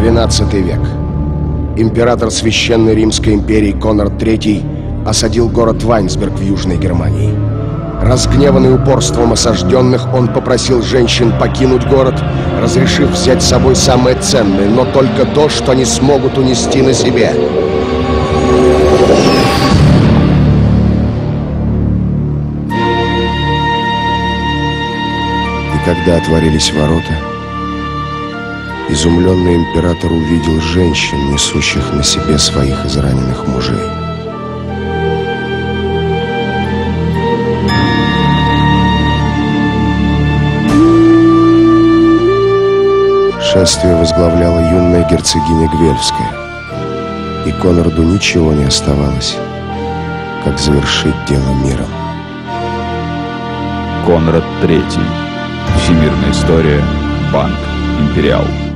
XII век. Император Священной Римской империи Конрад III осадил город Вайнсберг в Южной Германии. Разгневанный упорством осажденных, он попросил женщин покинуть город, разрешив взять с собой самое ценное, но только то, что они смогут унести на себе. И когда отворились ворота, изумленный император увидел женщин, несущих на себе своих израненных мужей. Шествие возглавляла юная герцогиня Гвельфская. И Конраду ничего не оставалось, как завершить дело миром. Конрад III. Всемирная история. Банк Империал.